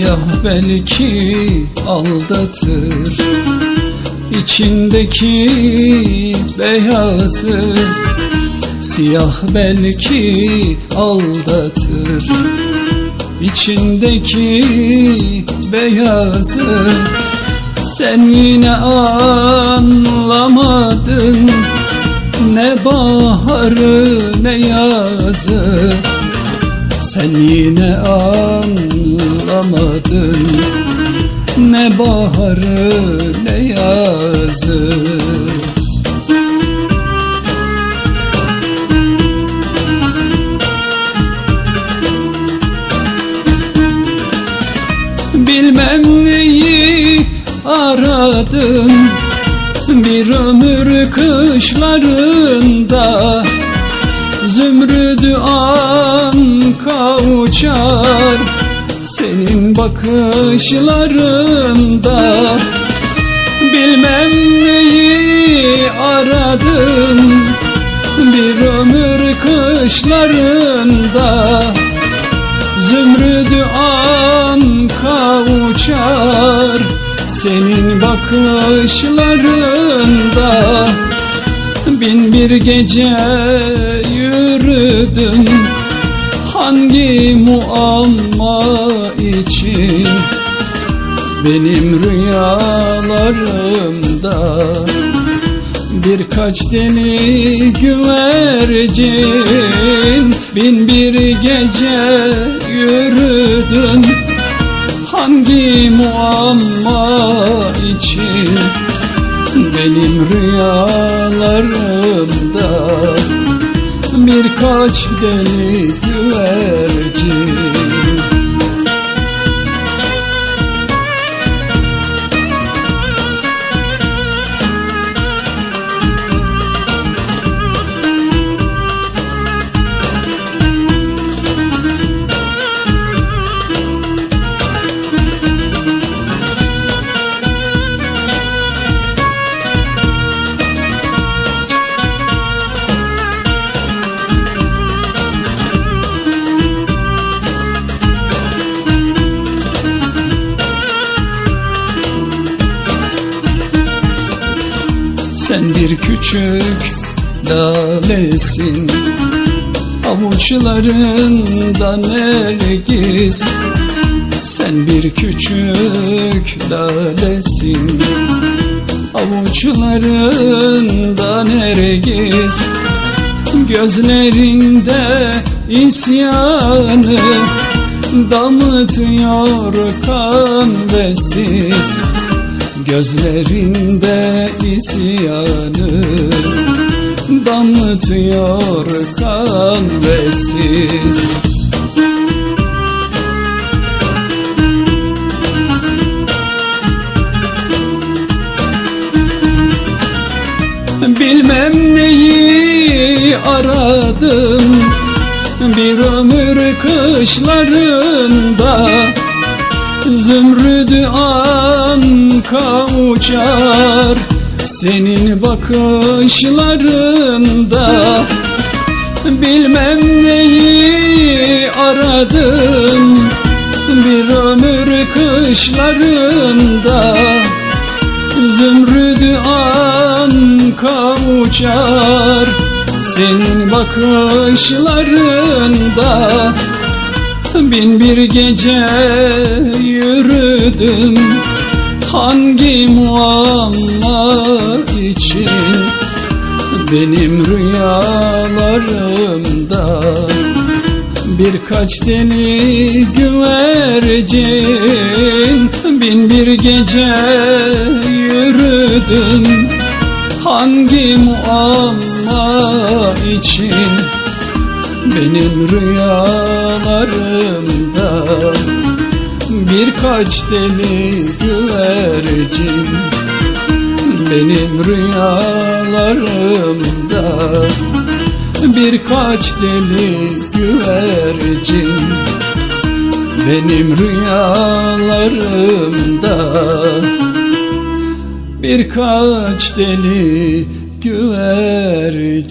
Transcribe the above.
Siyah belki aldatır. İçindeki beyazı Siyah belki aldatır. İçindeki beyazı Sen yine anlamadın. Ne baharı ne yazı Sen yine anlamadın. Ne baharı ne yazı. Bilmem neyi aradın. Bir ömür kışlarında. Zümrüdü an bakışlarında Bilmem neyi aradım. Bir ömür kışlarında Zümrüdü an kavuşar Senin bakışlarında. Bin bir gece yürüdüm Hangi muamma için? Benim rüyalarımda Birkaç deli güvercin Bin bir gece yürüdün. Hangi muamma için? Benim rüyalarımda Birkaç deli güvercin Sen bir küçük lalesin Avuçlarında nergis Sen bir küçük lalesin Avuçlarında nergis Gözlerinde isyanı Damıtıyor kan ve sis Gözlerinde isyanı ve sis. Bilmem neyi aradım Bir ömür kışlarında Zümrüdü an kavuşar Senin bakışlarında. Bilmem neyi aradım Bir ömür kışlarında. Zümrüdü an kavuşar Senin bakışlarında. Bin bir gece yürüdüm Hangi muamma için? Benim rüyalarımda Birkaç deli güvercin Bin bir gece yürüdüm. Hangi muamma için? Benim rüyalarımda birkaç deli güvercin Benim rüyalarımda. Birkaç deli güvercin Benim rüyalarımda. Birkaç deli güvercin